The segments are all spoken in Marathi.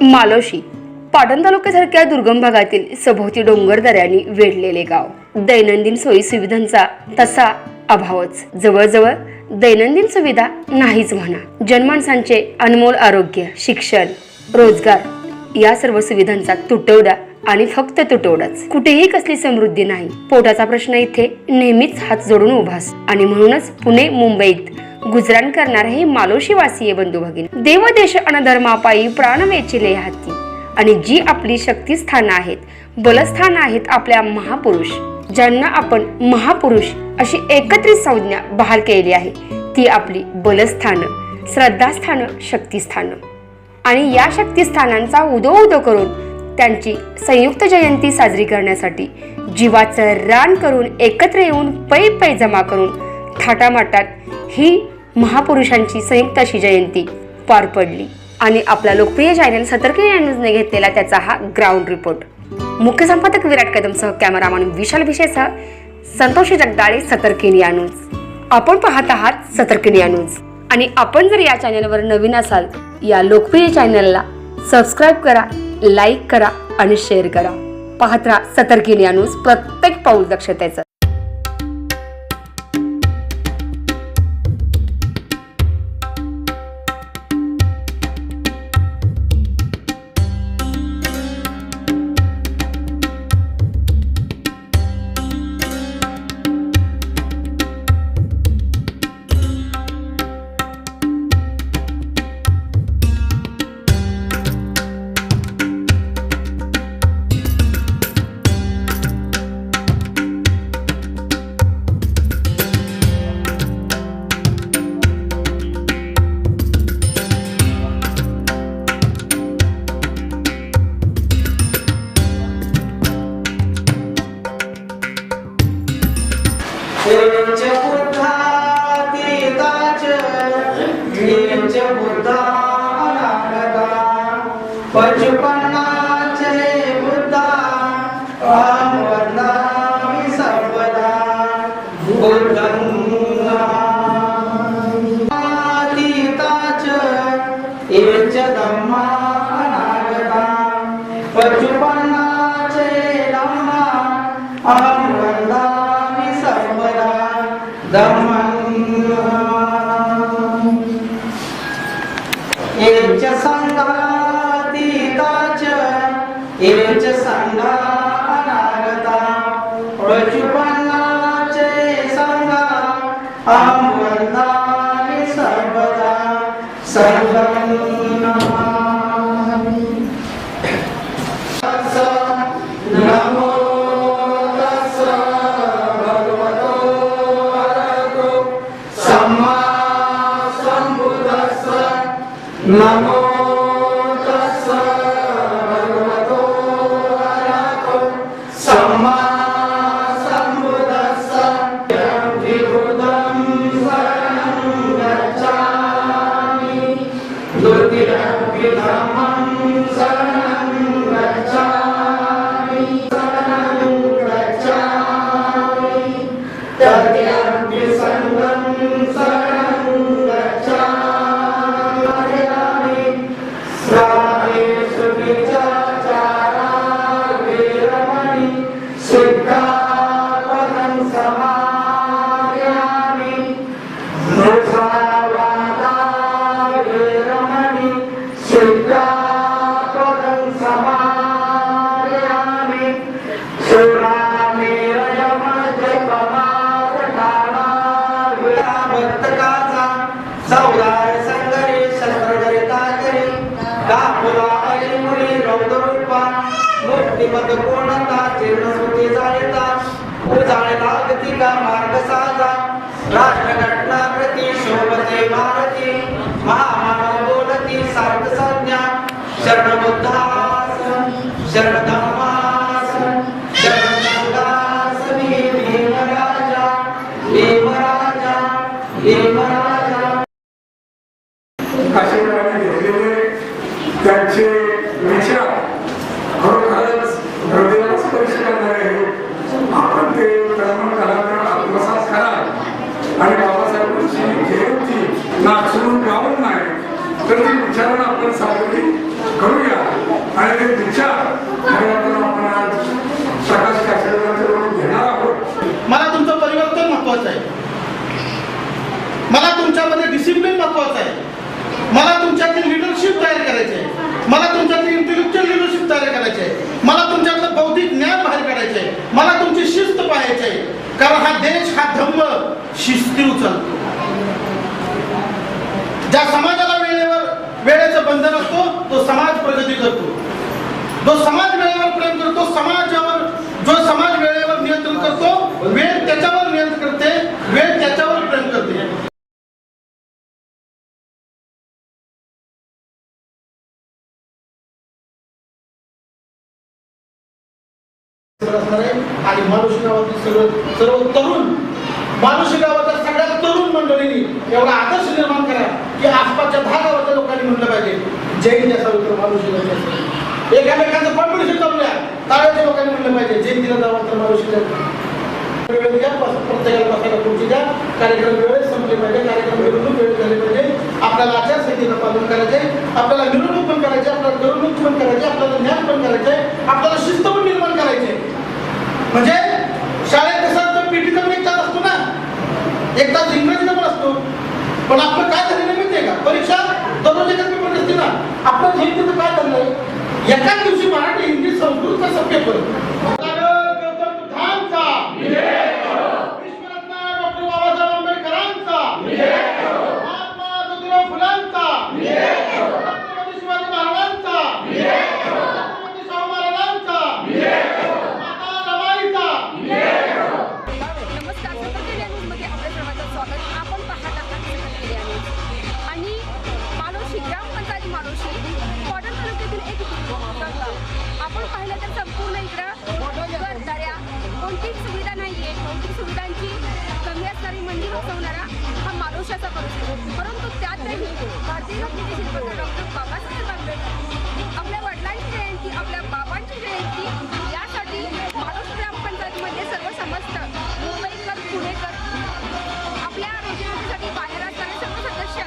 मालोशी पाटण तालुक्यासारख्या दुर्गम भागातील सभोवती डोंगरदऱ्यांनी वेढलेले गाव. दैनंदिन सोयी सुविधांचा तसा अभावच. जवळजवळ दैनंदिन सुविधा नाहीच म्हणा. जनमानसांचे अनमोल आरोग्य शिक्षण रोजगार या सर्व सुविधांचा तुटवडा आणि फक्त तुटवडाच कुठेही कसली समृद्धी नाही. पोटाचा प्रश्न इथे नेहमीच हात जोडून उभास आणि म्हणूनच पुणे मुंबईत गुजराण करणारे हे मालोशी वासीय बंधू भगिनी. देव देश अनधर्मापायी प्राण वेचिले हाती. आणि जी आपली शक्तिस्थानं आहेत बलस्थान आहेत आपल्या महापुरुष ज्यांना आपण महापुरुष अशी एकत्रित संज्ञा बहाल केली आहे ती आपली बलस्थानं श्रद्धास्थानं शक्तिस्थान. आणि या शक्तिस्थानांचा उदो उदो करून त्यांची संयुक्त जयंती साजरी करण्यासाठी जीवाचं रान करून एकत्र येऊन पै पै जमा करून थाटामाटात ही महापुरुषांची संयुक्त अशी जयंती पार पडली. आणि आपला लोकप्रिय चॅनल सतर्क न्यूजने घेतलेला त्याचा हा ग्राउंड रिपोर्ट मुख्य संपादक विराट कदमसह कॅमेरामॅन विशाल भिशेसह संतोषी जगदाळे सतर्किनी न्यूज. आपण पाहत आहात सतर्किनी न्यूज. आणि आपण जर या चॅनलवर नवीन असाल या लोकप्रिय चॅनलला सबस्क्राईब करा. लाईक करा आणि शेअर करा. पाहत राहा सतर्कीने न्यूज प्रत्येक पाऊल दक्षतेचं. संगा अहं सर्वदा सर्वं मुक्तिमत पूर्णता जीर्णस्मृती जाळिता उजाळे लागती का मार्ग साजा राष्ट्र घटना प्रति शोभते भारती महामानव बोलती सार्थ संज्ञा शरण बुद्धास शरण धम्मास शरण संघास मी भीमराजा भीमराजा भीमराजा काशीरावांनी घेतलेले त्यांचे विचार खरोखरच हृदयाला स्पर्श करणारे आहेत. आपण ते कर्म कलाकार आत्मसात करा आणि बाबासाहेबांची जयंती नाचून गाऊन नाही तर ती विचारांना आपण साजरी करूया विचार आपण प्रकाश घेणार आहोत. मला तुमचं परिवर्तन महत्वाचं आहे. मला तुमच्यामध्ये डिसिप्लिन महत्वाचं आहे. मला तुमच्यातील लिडरशिप तयार करायची आहे. मला तुमच्यातील इंटेलेक्च्युअल लिडरशिप तयार करायची आहे. मला तुमच्यातलं बौद्धिक ज्ञान बाहेर करायचे आहे. मला तुमची शिस्त पाहायची आहे. कारण हा देश हा धम्म शिस्ती उचलतो. ज्या समाजाला वेळेवर वेळेचं बंधन असतो तो समाज प्रगती करतो. जो समाज वेळेवर प्रेम करतो समाजावर जो समाज वेळेवर नियंत्रण करतो वेळ त्याच्यावर नियंत्रण करते वेळ त्याच्यावर प्रेम करते. आणि मानुषी गावातील सर्व सर्व तरुण मानुषी गावाच्या सगळ्या तरुण मंडळींनी एवढा आदर्श निर्माण करा की आसपासच्या दहा गावाच्या लोकांनी म्हटलं पाहिजे जैन असावं तर मानुषी गावाची एकामेकांचं कॉम्पिटिशन चालूया ताळ्याच्या लोकांनी म्हणलं पाहिजे जयंतीला जावं तर मानुषी वेळ द्या बस- प्रत्येकाला बसायला खुर्ची द्या. कार्यक्रम वेळेत संपले पाहिजे कार्यक्रम मिरवणूक वेळेत झाले पाहिजे. आपल्याला आचारसंहितेचं पालन करायचे आपल्याला मिरवणूक पण करायचे आपल्याला करमणूक पण करायचे आपल्याला ज्ञान पण करायचंय आपल्याला शिस्त पण निर्माण करायचे म्हणजे शाळेत कसं असतं पीटीचा पण एक तास असतो ना. एक तास इंग्रजीचा पण असतो. पण आपलं काय झालेलं आहे का? परीक्षा दररोज एकच पेपर असते ना. आपलं झेंडीचं काय झालंय? एकाच दिवशी मराठी हिंदी संस्कृतचा सभ्य पेपर आणि असणारी बसवणारा हा मानोशाचा करू परंतु त्यातही भारतीय लोकनेते शिल्पकार डॉक्टर बाबासाहेब आंबेडकर आपल्या वडिलांची जयंती आपल्या बाबांची जयंती यासाठी माणूस ग्रामपंचायतमध्ये सर्व समस्त मुंबईकर पुणेकर आपल्या रोजीरोटीसाठी बाहेर असणारे सर्व सदस्य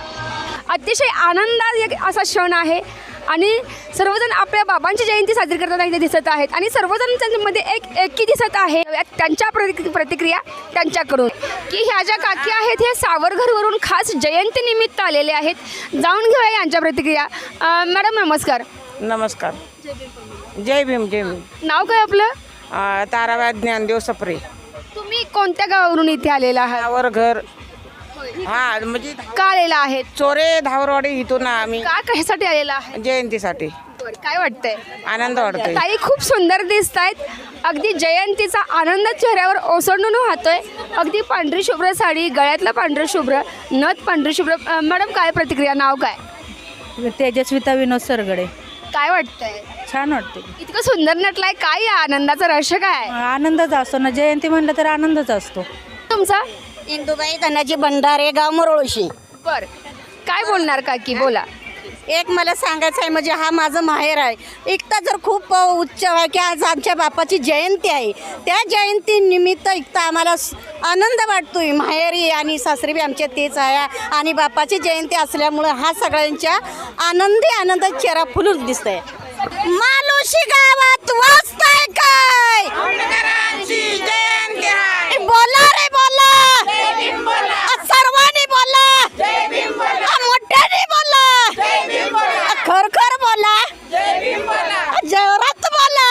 अतिशय आनंदात असा क्षण आहे. आणि सर्वजण आपल्या बाबांची जयंती साजरी करताना इथे दिसत आहेत. आणि सर्वजण त्यांच्यामध्ये एक एकी दिसत आहे. त्यांच्या प्रति प्रतिक्रिया त्यांच्याकडून. की ह्या ज्या काकी आहेत हे सावरघरवरून खास जयंतीनिमित्त आलेले आहेत. जाऊन घेऊया यांच्या प्रतिक्रिया. मॅडम नमस्कार. नमस्कार. जय भीम जय भीम. नाव काय आपलं? ताराबाई ज्ञानदेव सप्रे. तुम्ही कोणत्या गावावरून इथे आलेला आहात? त्यावर घर हा म्हणजे का आलेला आहेत चोरे धावरवाडी इथून आम्ही. का कशासाठी आलेला आहे? जयंतीसाठी. बरं, काय वाटतंय? आनंद वाटतोय. ताई खूप सुंदर दिसत आहेत अगदी जयंतीचा आनंद चेहऱ्यावर ओसंडून वाहतोय. अगदी पांढरी शुभ्र साडी गळ्यातला पांढरं शुभ्र नथ पांढरी शुभ्र. अं, मॅडम काय प्रतिक्रिया नाव काय? तेजस्विता विनोद सरगडे. काय वाटतंय? छान वाटते. इतकं सुंदर नटलाय. काय या आनंदाचं रहस्य काय आनंदच असतो ना. जयंती म्हणलं तर आनंदच असतो. तुमचा? इंदुबाई धनाजी भंडारे गाव मोरोळशी. बर. काय बोलणार काकी? बोला. एक मला सांगायचं आहे म्हणजे हा माझं माहेर आहे. एकता जर खूप उच्च आहे की आज आमच्या बापाची जयंती आहे त्या जयंती निमित्त एकता आम्हाला स- आनंद वाटतोय. माहेरी आणि सासरी बी आमचे तेच आहे आणि बापाची जयंती असल्यामुळं हा सगळ्यांच्या आनंदी आनंद चेहरा फुलून दिसतंय. मालोशी गावात वाचताय काय? बोला रे बोला आ, सर्वांनी बोला आ, मोठ्याने बोला आ, खरखर बोला. जोरात बोला.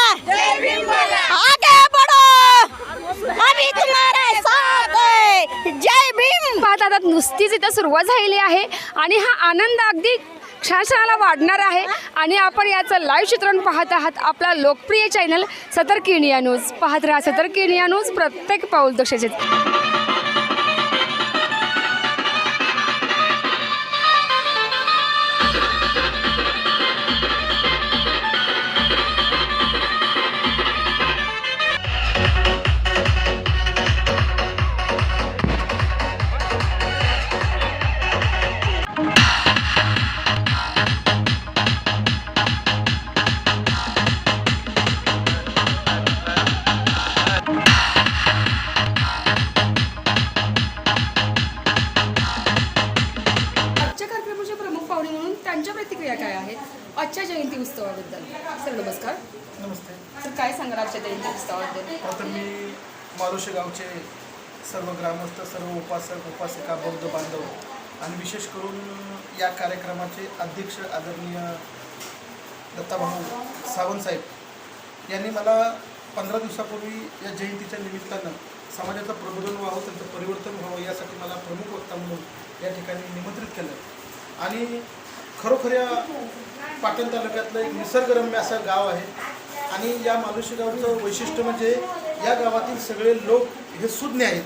आगे बढ़ो. आम्ही तुम्हारे साथ है. जय भीम. पाहत आता नुसतीच इथं सुरुवात झालेली आहे आणि हा आनंद अगदी क्षणाक्षणाला वाढणार आहे. आणि आपण याचं लाईव्ह चित्रण पाहत आहात आपला लोकप्रिय चॅनल सतर्क इंडिया न्यूज पाहत राहा सतर्क इंडिया न्यूज प्रत्येक पाऊल दक्षेचे उत्सवाबद्दल. सर नमस्कार. नमस्ते. सर काय सांगाल आजच्या जयंती उत्सवाबद्दल? प्रथम मी मालोशी गावचे सर्व ग्रामस्थ सर्व उपासक उपासिका बौद्ध बांधव आणि विशेष करून या कार्यक्रमाचे अध्यक्ष आदरणीय दत्ताभाऊ सावंतसाहेब यांनी मला पंधरा दिवसापूर्वी या जयंतीच्या निमित्तानं समाजाचं प्रबोधन व्हावं त्यांचं परिवर्तन व्हावं यासाठी मला प्रमुख वक्ता म्हणून या ठिकाणी निमंत्रित केलं. आणि खरोखर या पाटण तालुक्यातलं एक निसर्गरम्य असं गाव आहे. आणि या मालुशी गावचं वैशिष्ट्य म्हणजे या गावातील सगळे लोक हे सुज्ञ आहेत.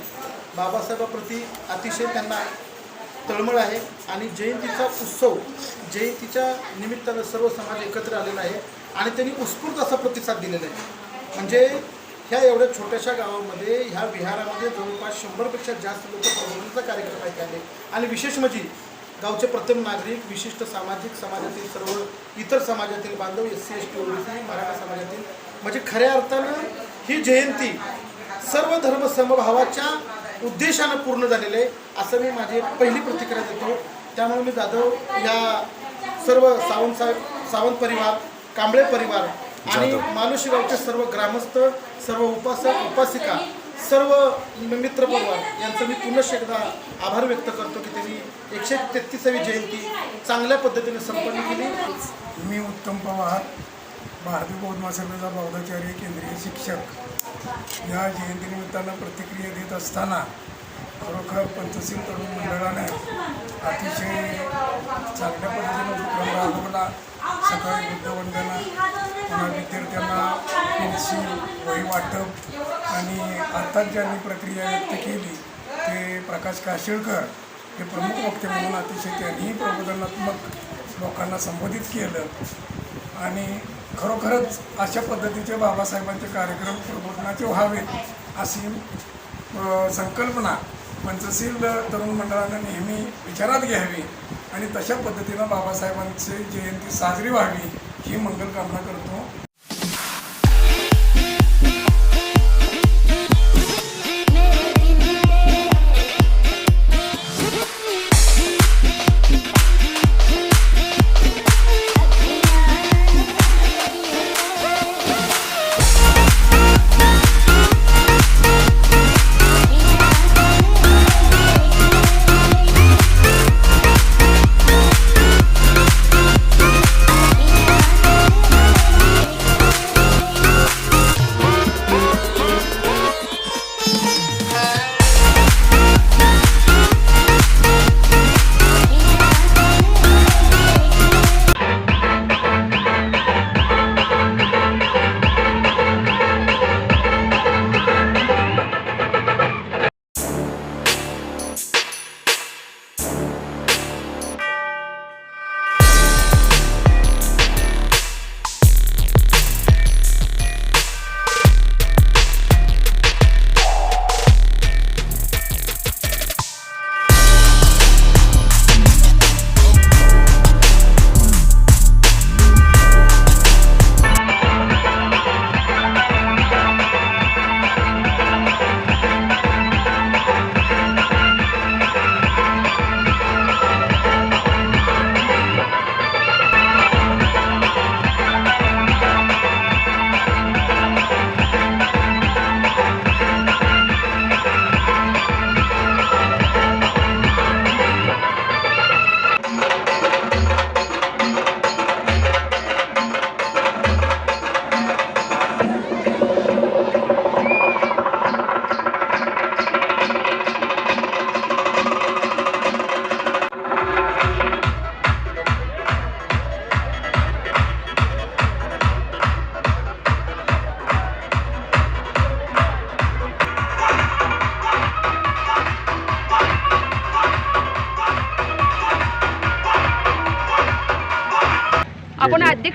बाबासाहेबाप्रती अतिशय त्यांना तळमळ आहे. आणि जयंतीचा उत्सव जयंतीच्या निमित्तानं सर्व समाज एकत्र आलेला आहे. आणि त्यांनी उत्स्फूर्त असा प्रतिसाद दिलेला आहे. म्हणजे ह्या एवढ्या छोट्याशा गावामध्ये ह्या विहारामध्ये जवळपास शंभरपेक्षा जास्त लोक प्रबोधनाचा कार्यक्रम आहे त्याने आणि विशेष म्हणजे गावचे प्रथम नागरिक विशिष्ट सामाजिक समाजातील सर्व इतर समाजातील बांधव S C S T OBC Maratha समाजातील. म्हणजे खऱ्या अर्थानं ही जयंती सर्व धर्म समभावाच्या उद्देशानं पूर्ण झालेले आहे असं मी माझी पहिली प्रतिक्रिया देतो. त्यामुळे मी जाधव या सर्व सावंत साहेब सावंत परिवार कांबळे परिवार आणि मानुषी गावचे सर्व ग्रामस्थ सर्व उपासक उपासिका सर्व मित्र परिवार यांचं मी पुनश्च एकदा आभार व्यक्त करतो की त्यांनी एकशे तेहतीसावी जयंती चांगल्या पद्धतीने संपन्न केली. मी उत्तम पवार भारतीय बौद्ध महासभेचा बौद्धाचार्य केंद्रीय शिक्षक. या जयंतीनिमित्तानं प्रतिक्रिया देत असताना खरोखर पंचशील तरुण मंडळाने अतिशय चांगल्या पद्धतीनं उपक्रम राबवला. सकाळी बुद्धवंदना पुन्हा विद्यार्थ्यांना पेन्सिल वही वाटप आणि आत्ताच ज्यांनी प्रक्रिया व्यक्त केली ते प्रकाश काशीळकर हे प्रमुख वक्ते म्हणून अतिशय त्यांनीही प्रबोधनात्मक लोकांना संबोधित केलं. आणि खरोखरच अशा पद्धतीचे बाबासाहेबांचे कार्यक्रम प्रबोधनाचे व्हावेत अशी संकल्पना पंचशील तरुण मंडळानं नेहमी विचारात घ्यावी. आणि तशा पद्धतीनं बाबासाहेबांची जयंती साजरी व्हावी ही मंगल कामना करतो.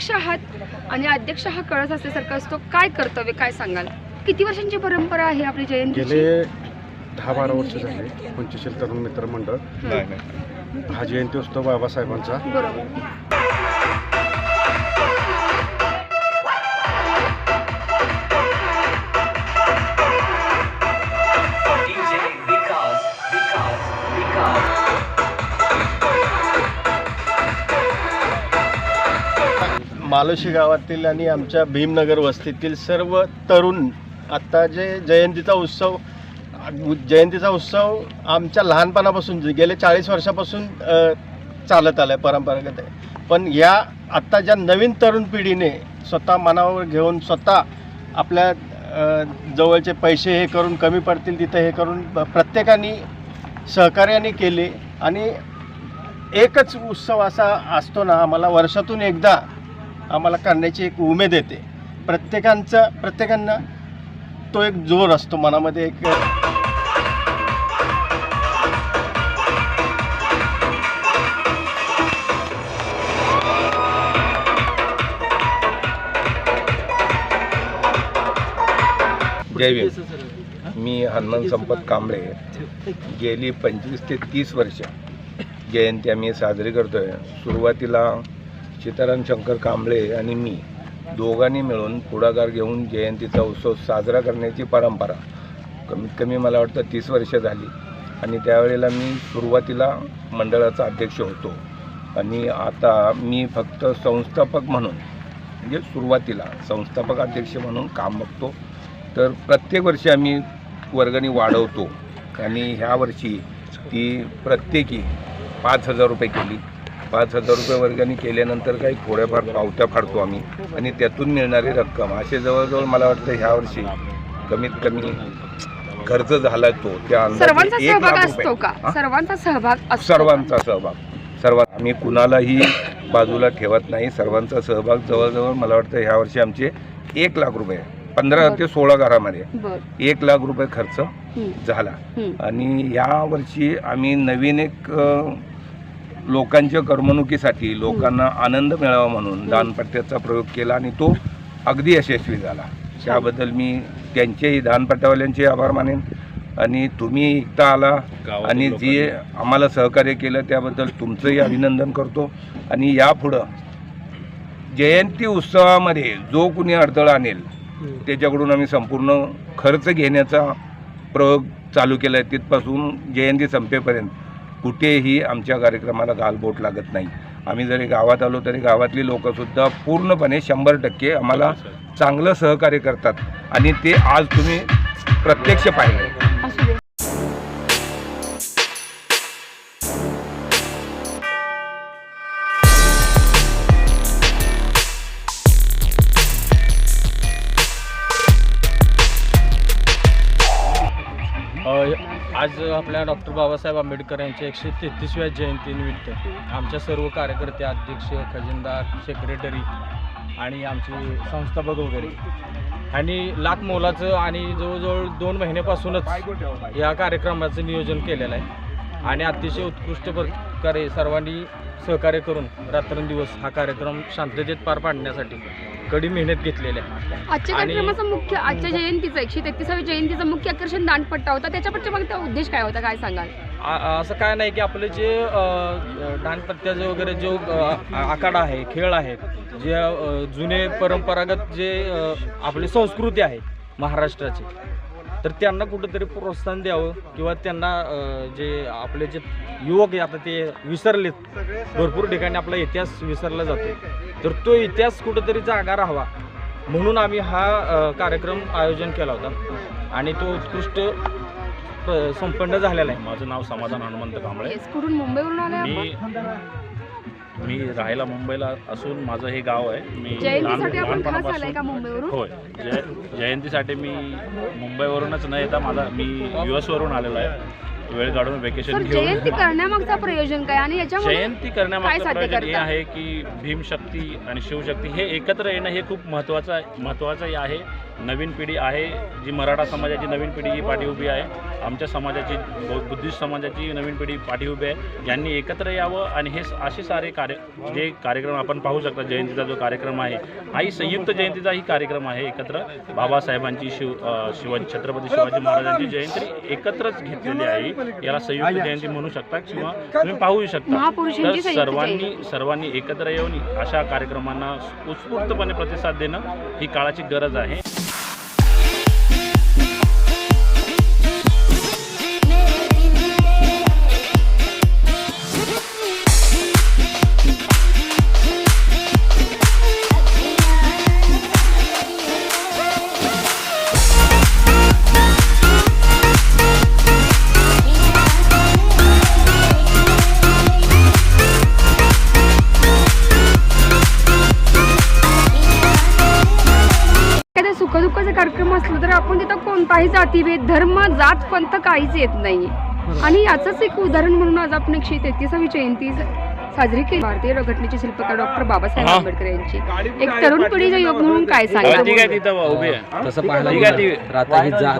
अध्यक्ष आहात आणि अध्यक्ष हा कळस असल्यासारखा असतो. काय कर्तव्य काय सांगाल? किती वर्षांची परंपरा आहे आपली जयंतीची? गेले दहा बारा वर्ष झाले पंचशील तरुण मित्र मंडळ. हा. जयंती उत्सव बाबासाहेबांचा. बरोबर. मालोशी गावातील आणि आमच्या भीमनगर वस्तीतील सर्व तरुण आत्ता जे जयंतीचा उत्सव जयंतीचा उत्सव आमच्या लहानपणापासून जे गेले चाळीस वर्षापासून चालत आला आहे परंपरागत आहे. पण या आत्ता ज्या नवीन तरुण पिढीने स्वतः मनावर घेऊन स्वतः आपल्या जवळचे पैसे हे करून कमी पडतील तिथं हे करून प्रत्येकाने सहकार्याने केले. आणि एकच उत्सव असा असतो ना आम्हाला वर्षातून एकदा आम्हाला करण्याची एक उमेद येते. प्रत्येकांचं प्रत्येकांना तो एक जोर असतो मनामध्ये एक जय भीम. मी हनुमान संपत कांबळे. गेली पंचवीस ते तीस वर्ष. जयंती आम्ही साजरी करतो आहे सुरुवातीला सीताराम शंकर कांबळे आणि मी दोघांनी मिळून पुढाकार घेऊन जयंतीचा उत्सव साजरा करण्याची परंपरा कमीत कमी मला वाटतं तीस वर्ष झाली. आणि त्यावेळेला मी सुरुवातीला मंडळाचा अध्यक्ष होतो. आणि आता मी फक्त संस्थापक म्हणून म्हणजे सुरुवातीला संस्थापक अध्यक्ष म्हणून काम बघतो. तर प्रत्येक वर्षी आम्ही वर्गणी वाढवतो. आणि ह्या वर्षी ती प्रत्येकी पाच हजार रुपये केली. पाच हजार रुपये वर्गणी केल्यानंतर काही थोड्याफार पावत्या फाडतो आम्ही आणि त्यातून मिळणारी रक्कम असे जवळजवळ मला वाटतं ह्या वर्षी कमीत कमी खर्च झाला तो त्या सर्वांचा एक सहभाग असतो. का? सर्वांचा सहभाग असतो सर्वांचा सहभाग सर्वात आम्ही कुणालाही बाजूला ठेवत नाही सर्वांचा सहभाग जवळजवळ मला वाटतं ह्या वर्षी आमचे एक लाख रुपये पंधरा ते सोळा घरामध्ये एक लाख रुपये खर्च. झाला. आणि या वर्षी आम्ही नवीन एक लोकांच्या करमणुकीसाठी लोकांना आनंद मिळावा म्हणून दानपट्ट्याचा प्रयोग केला आणि तो अगदी यशस्वी झाला. त्याबद्दल मी त्यांचेही दानपट्ट्यावाल्यांचे आभार मानेन. आणि तुम्ही एकटा आला आणि जे आम्हाला सहकार्य केलं त्याबद्दल तुमचंही अभिनंदन करतो. आणि यापुढं जयंती उत्सवामध्ये जो कुणी अडथळा आणेल त्याच्याकडून आम्ही संपूर्ण खर्च घेण्याचा प्रयोग चालू केला आहे तिथपासून जयंती संपेपर्यंत. कुठेही आमच्या कार्यक्रमाला गालबोट लागत नाही. आम्ही जरी गावात आलो तरी गावातली लोकंसुद्धा पूर्णपणे शंभर टक्के आम्हाला चांगलं सहकार्य करतात. आणि ते आज तुम्ही प्रत्यक्ष पाहिलं आज आपल्या डॉक्टर बाबासाहेब आंबेडकर यांच्या एकशे तेहतीसव्या जयंतीनिमित्त आमच्या सर्व कार्यकर्ते अध्यक्ष खजिनदार सेक्रेटरी आणि आमचे संस्थापक वगैरे आणि लाख मोलाचं आणि जवळजवळ दोन महिन्यापासूनच या कार्यक्रमाचं नियोजन केलेलं आहे. आणि अतिशय उत्कृष्ट प्रकारे सर्वांनी सहकार्य करून रात्रंदिवस हा कार्यक्रम शांततेत पार पाडण्यासाठी कडी मेहनत घेतलेली आहे. आजच्या आणि- कार्यक्रमाचा मुख्य आजच्या जयंतीचा एकशे तेहतीसाव्या जयंतीचा मुख्य आकर्षण दांडपट्टा होता. त्याच्या पाठीमागचा उद्देश काय होता? काय सांगाल? आ- असं काय नाही की आपलं जे अ, दानपत्त्याचं वगैरे जो अ, आखाडा आहे खेळ आहेत जे अ, जुने परंपरागत जे अ, आपली संस्कृती आहे महाराष्ट्राची तर त्यांना कुठंतरी प्रोत्साहन द्यावं किंवा त्यांना जे आपले जे युवक आहे आता ते विसरलेत. भरपूर ठिकाणी आपला इतिहास विसरला जातो. तर तो इतिहास कुठंतरी जागा राहावा. म्हणून आम्ही हा कार्यक्रम आयोजन केला होता. आणि तो उत्कृष्ट संपन्न झालेला आहे. माझं नाव समाधान हनुमंत कांबळे. येस कुठून मुंबईवरून आले आपण? मी राहायला मुंबईला असून माझं हे गाव आहे. मी जयंतीसाठी लहान- आपण खास आलाय लहानपणापासून का मुंबईवरून? होय. जय जयंतीसाठी मी मुंबईवरूनच न येता माझा मी यू एसवरून आलेलो आहे. वेळ काढून सर वेकेशन जयंती घेऊन करण्यामागचा प्रयोजन काय? आणि याच्यामध्ये जयंती करण्यामागचं प्रयोजन हे? आहे की भीमशक्ती आणि शिवशक्ती हे एकत्र येणं हे खूप महत्त्वाचं आहे महत्त्वाचंही आहे. नवीन पिढी आहे जी मराठा समाजाची नवीन पिढी ही पाठी उभी आहे. आमच्या समाजाची बुद्धिस्ट समाजाची नवीन पिढी पाठी उभी आहे. यांनी एकत्र यावं आणि हे असे सारे कार्य जे कार्यक्रम आपण पाहू शकता जयंतीचा जो कार्यक्रम आहे हाही संयुक्त जयंतीचा ही कार्यक्रम आहे एकत्र. बाबासाहेबांची शिव शिव छत्रपती शिवाजी महाराजांची जयंती एकत्रच घेतलेली आहे. याला संयुक्त जयंती म्हणू शकता किंवा तुम्ही पाहू शकता. तर सर्वांनी. सर्वांनी एकत्र येऊन अशा कार्यक्रमांना उत्स्फूर्तपणे प्रतिसाद देणं ही काळाची गरज आहे. कार्यक्रम असला तर आपण तिथं कोणताही जातीभेद धर्म जात पंथ काहीच येत नाही आणि याचंच एक उदाहरण म्हणून आज आपण एकशे तेहतीसावी जयंती साजरी केली. भारतीय घटनेचे शिल्पकार डॉक्टर बाबासाहेब आंबेडकर यांची. एक तरुण पिढीचा योग म्हणून काय ठीक आहे सांगितलं तिथं उभी आहे. तसं पाहायला गेलं तर. आता ही जात.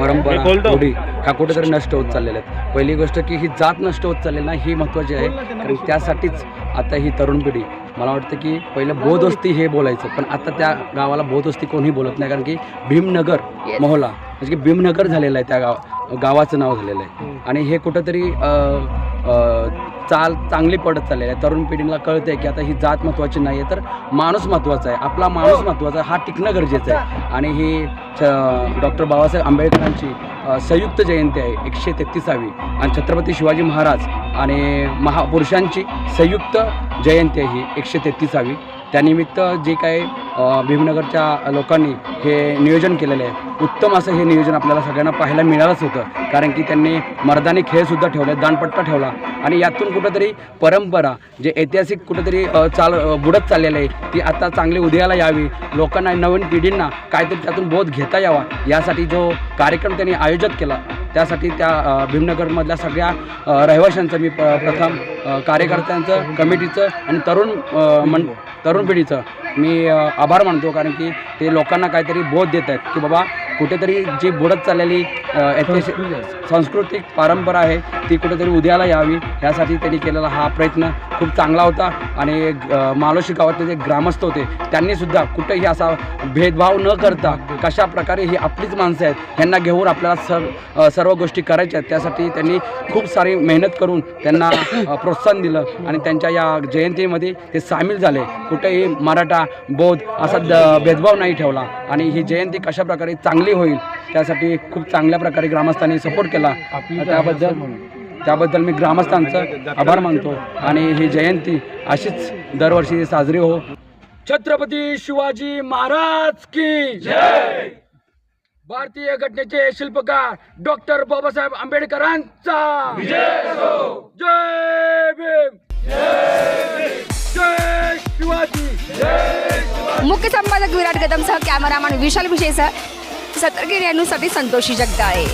परंपरा. रूढी ह्या कुठेतरी नष्ट होत चाललेल्या आहेत पहिली गोष्ट की ही जात नष्ट होत चाललेली नाही ही महत्त्वाची आहे. कारण त्यासाठीच आता ही तरुण पिढी मला वाटतं की पहिलं बोधवस्ती हे बोलायचं पण आता त्या गावाला बोधवस्ती कोणीही बोलत नाही कारण की भीमनगर. मोहला म्हणजे की भीमनगर झालेलं आहे त्या गाव गावाचं नाव झालेलं आहे. आणि हे कुठंतरी चाल चांगली पडत चाललेली आहे. तरुण पिढीला कळतं आहे की आता ही जात महत्त्वाची नाही आहे तर माणूस महत्त्वाचा आहे. आपला माणूस महत्त्वाचा आहे हा टिकणं गरजेचं आहे. आणि ही डॉक्टर बाबासाहेब आंबेडकरांची संयुक्त जयंती आहे एकशे तेहतीसावी. आणि छत्रपती शिवाजी महाराज आणि महापुरुषांची संयुक्त जयंती आहे ही एकशे तेहतीसावी. त्यानिमित्त जे काही भीमनगरच्या लोकांनी हे नियोजन केलेलं आहे उत्तम असं हे नियोजन आपल्याला सगळ्यांना पाहायला मिळालंच होतं. कारण की त्यांनी मर्दानी खेळसुद्धा ठेवले दानपट्टा ठेवला. आणि यातून कुठंतरी परंपरा जे ऐतिहासिक कुठंतरी चाल बुडत चाललेलं आहे ती आता चांगली उदयाला यावी लोकांना नवीन पिढींना काहीतरी त्यातून बोध घेता यावा यासाठी जो कार्यक्रम त्यांनी आयोजित केला त्यासाठी त्या भीमनगरमधल्या सगळ्या रहिवाशांचं मी प प्रथम कार्यकर्त्यांचं कमिटीचं आणि तरुण मन तरुण पिढीचं मी आभार मानतो. कारण की ते लोकांना काहीतरी बोध देत आहेत की बाबा कुठेतरी जी बुडत चाललेली ऐतिहासिक सांस्कृतिक परंपरा आहे ती कुठेतरी उद्याला यावी. ह्यासाठी त्यांनी केलेला हा प्रयत्न खूप चांगला होता. आणि मालोशी गावातले जे ग्रामस्थ होते त्यांनीसुद्धा कुठेही असा भेदभाव न करता कशा प्रकारे ही आपलीच माणसं आहेत ह्यांना घेऊन आपल्याला सर सर्व गोष्टी करायच्या आहेत. त्यासाठी त्यांनी खूप सारी मेहनत करून त्यांना प्रोत्साहन दिलं. आणि त्यांच्या या जयंतीमध्ये ते सामील झाले. कुठेही मराठा बौद्ध असा द भेदभाव नाही ठेवला. आणि ही जयंती कशा प्रकारे चांगली होईल. त्यासाठी खूप चांगल्या प्रकारे ग्रामस्थांनी सपोर्ट केला. त्याबद्दल त्याबद्दल मी ग्रामस्थांचं आभार मानतो आणि ही जयंती अशीच दरवर्षी साजरी हो. छत्रपती शिवाजी महाराज की जय! भारतीय घटनेचे शिल्पकार डॉक्टर बाबासाहेब आंबेडकरांचा जय भीम! जय शिवाजी! मुख्य संपादक विराट कदमसह कॅमेरामॅन विशाल विषयसह सत्रगिरी न्यूजसाठी संतोषी जगदाळे